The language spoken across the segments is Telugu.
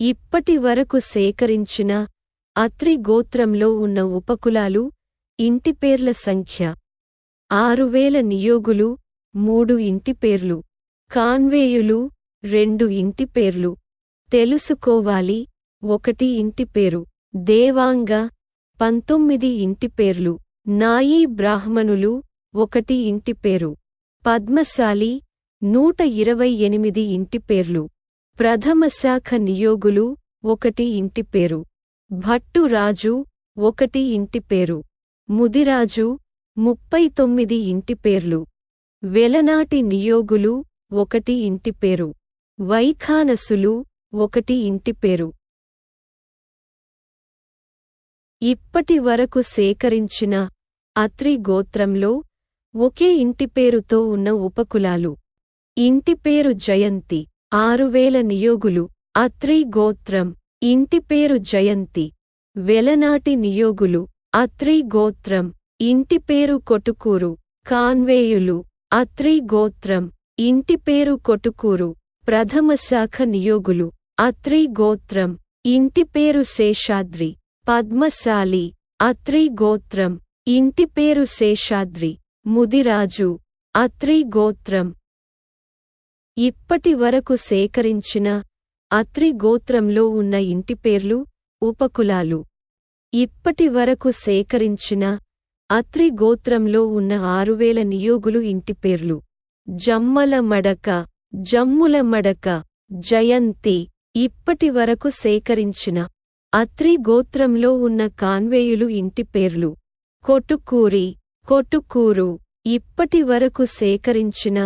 ఇప్పటి వరకు సేకరించిన అత్రి గోత్రంలో ఉన్న ఉపకులాలు ఇంటిపేర్ల సంఖ్య. ఆరువేల నియోగులు మూడు ఇంటిపేర్లు కాన్వేయులు రెండు ఇంటిపేర్లు తెలుసుకోవాలి ఒకటి ఇంటిపేరు దేవాంగ పంతొమ్మిది ఇంటిపేర్లు నాయీ బ్రాహ్మణులు ఒకటి ఇంటిపేరు పద్మశాలి నూట ఇరవై ఎనిమిది ఇంటిపేర్లు ప్రథమశాఖ నియోగులు ఒకటి ఇంటిపేరు భట్టు రాజు ఒకటి ఇంటిపేరు ముదిరాజు ముప్పై తొమ్మిది ఇంటి పేర్లు. వెలనాటి నియోగులు ఒకటి ఇంటిపేరు వైఖానసులు ఒకటి ఇంటిపేరు ఇప్పటి వరకు సేకరించిన అత్రి గోత్రంలో ఒకే ఇంటిపేరుతో ఉన్న ఉపకులాలు. ఇంటిపేరు జయంతి. ఆరువేల నియోగులు అత్రి గోత్రం ఇంటిపేరు జయంతి. వెలనాటి నియోగులు అత్రి గోత్రం ఇంటిపేరు కొటుకూరు. కాన్వేయులు అత్రి గోత్రం ఇంటిపేరు కొటుకూరు. ప్రథమశాఖ నియోగులు అత్రి గోత్రం ఇంటిపేరు శేషాద్రి. పద్మశాలి అత్రి గోత్రం ఇంటిపేరు శేషాద్రి. ముదిరాజు అత్రి గోత్రం ఇప్పటి వరకు సేకరించిన అత్రి గోత్రంలో ఉన్న ఇంటిపేర్లు ఉపకులాలు. ఇప్పటి వరకు సేకరించిన అత్రి గోత్రంలో ఉన్న ఆరువేల నియోగులు ఇంటిపేర్లు జమ్మల మడక జమ్ముల మడక జయంతి. ఇప్పటి వరకు సేకరించిన అత్రి గోత్రంలో ఉన్న కాన్వేయులు ఇంటిపేర్లు కొటుకూరి కొటుకూరు. ఇప్పటి వరకు సేకరించిన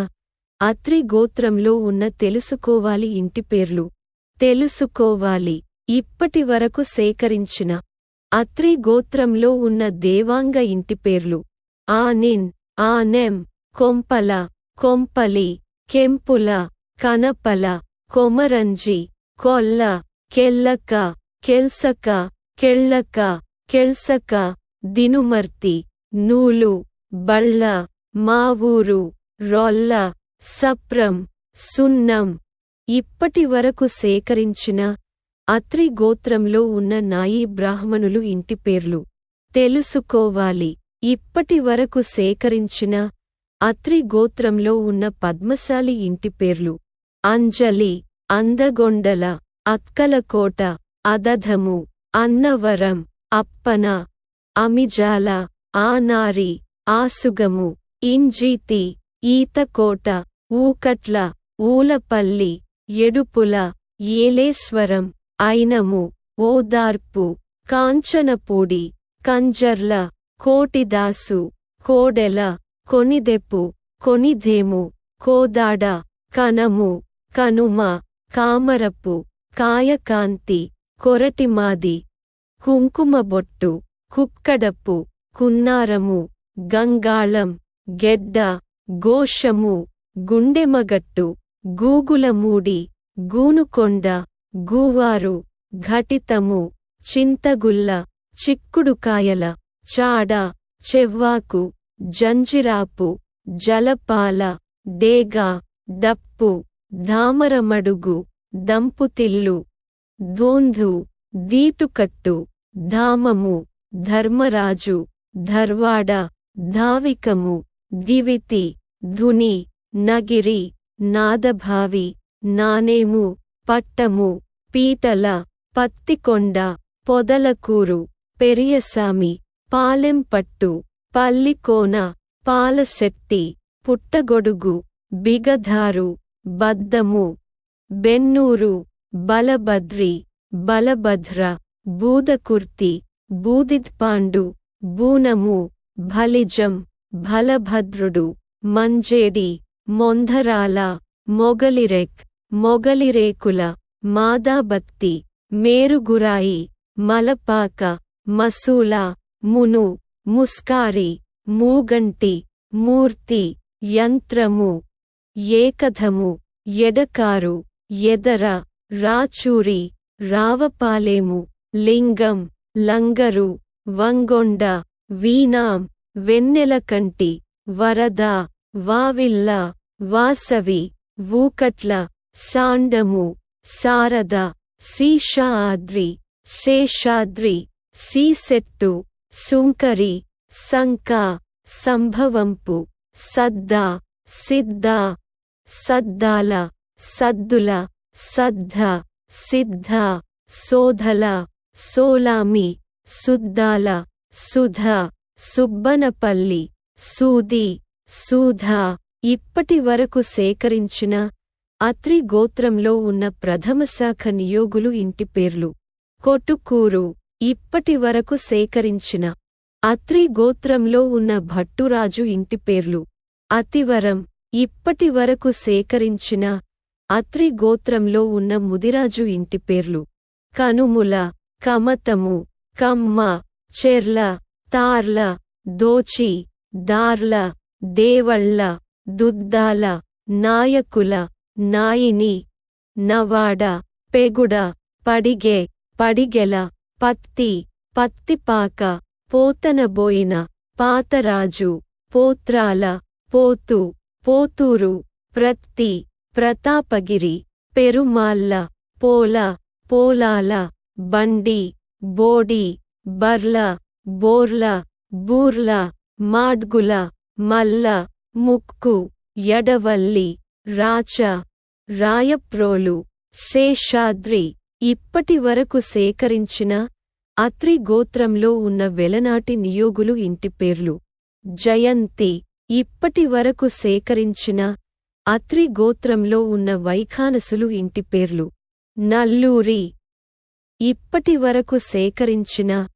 అత్రి గోత్రంలో ఉన్న తెలుసుకోవాలి ఇంటి పేర్లు. తెలుసుకోవాలి. ఇప్పటి వరకు సేకరించిన అత్రి గోత్రంలో ఉన్న దేవాంగ ఇంటి పేర్లు. ఆనిన్ ఆనెం కొంపల కొంపలి కెంపుల కనపల కొమరంజి కొల్ల కెల్లక కెల్సక కెళ్ళక కెల్సక దినుమర్తి నూలు బళ్ళ మావూరు రొల్ల సప్రం సున్నం. ఇప్పటి వరకు సేకరించిన అత్రి గోత్రంలో ఉన్న నాయీ బ్రాహ్మణులు ఇంటిపేర్లు తెలుసుకోవాలి. ఇప్పటి వరకు సేకరించిన అత్రి గోత్రంలో ఉన్న పద్మశాలి ఇంటి పేర్లు. అంజలి అందగొండల అక్కలకోట అదధము అన్నవరం అప్పన అమిజాల ఆనారి ఆసుగము ఇంజీతి ఈతకోట ఊకట్ల ఊలపల్లి ఎడుపుల ఏలేశ్వరం ఐనము ఓదార్పు కాంచనపూడి కంజర్ల కోటిదాసు కోడెల కొనిదెప్పు కొనిధేము కోదాడ కనము కనుమ కామరపు కాయకాంతి కొరటిమాది కుంకుమబొట్టు కుక్కడపు కున్నారము గంగాళం గెడ్డ గోషము గుండెమగట్టు గూగులమూడి గూనుకొండ గూవారు ఘటితము చింతగుల్ల చిక్కుడుకాయల చాడ చెవ్వాకు జంజిరాపు జలపాల డేగా డప్పు ధామరమడుగు దంపుతిల్లు దోంధు దీటుకట్టు ధామము ధర్మరాజు ధర్వాడ ధావికము దివితి ధుని నగిరి నాదభావి నానేము పట్టము పీటల పత్తికొండ పొదలకూరు పెరియసామి పాలెంపట్టు పల్లికోన పాలశెట్టి పుట్టగొడుగు బిగధారు బద్దము బెన్నూరు బలభద్రి బలభద్ర బూదకుర్తి బూదిద్పాండు బూనము భలిజం భలభద్రుడు మంజేడి మొంధరాల మొగలిరెక్ మొగలిరేకుల మాదాబత్తి మేరుగురాయి మలపాక మసూల మును ముస్కారి మూగంటి మూర్తి యంత్రము ఏకధము ఎడకారు ఎదర రాచూరి రావపాలేము లింగం లంగరు వంగొండ వీణాం వెన్నెలకంటి వరద వావిల్ల వాసవి వూకట్ల సాండము శారద శీషాద్రి శేషాద్రి సీసెట్టు సుంకరి సంక సంభవంపు సద్దా సిద్ధ సద్దాల సద్దుల సద్ధ సిద్ధ సోధల సోలామి సుద్దాల సుధ సుబ్బనపల్లి సూది సూధా ఇప్పటి వరకు సేకరించిన అత్రి గోత్రంలో ఉన్న ప్రథమ శాఖ నియోగులు ఇంటి పేర్లు. కొట్టుకూరు ఇప్పటి వరకు సేకరించిన అత్రి గోత్రంలో ఉన్న భట్టురాజు ఇంటి పేర్లు. అతివరం ఇప్పటి వరకు సేకరించిన అత్రి గోత్రంలో ఉన్న ముదిరాజు ఇంటి పేర్లు. కనుముల కమతము కమ్మ చెర్ల తార్ల దోచి దార్ల దేవళ్ళ దుద్దాల నాయకుల నాయిని నవాడ పెగుడ పడిగే పడిగెల పత్తి పత్తిపాక పోతనబోయిన పాతరాజు పోత్రాల పోతు పోతూరు ప్రత్తి ప్రతాపగిరి పెరుమాళ్ళ పోల పోలాల బండి బోడి బర్ల బోర్ల బూర్ల మాడ్గుల మల్ల ముక్కు ఎడవల్లి రాచ రాయప్రోలు శేషాద్రి ఇప్పటి వరకు సేకరించిన అత్రి గోత్రంలో ఉన్న వెలనాటి నియోగులు ఇంటి పేర్లు. జయంతి ఇప్పటి వరకు సేకరించిన అత్రి గోత్రంలో ఉన్న వైఖానసులు ఇంటి పేర్లు. నల్లూరి ఇప్పటి వరకు సేకరించిన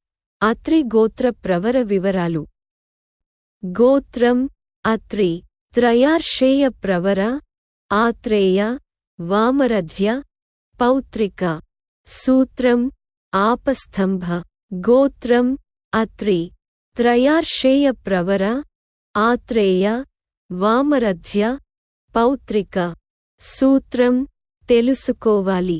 అత్రి గోత్ర ప్రవర వివరాలు. గోత్రం అత్రి త్రయార్షేయ ప్రవర ఆత్రేయ వామరధ్య పౌత్రిక సూత్రం ఆపస్తంభ గోత్రం అత్రి త్రయార్షేయ ప్రవర ఆత్రేయ వామరధ్య పౌత్రిక సూత్రం తెలుసుకోవాలి.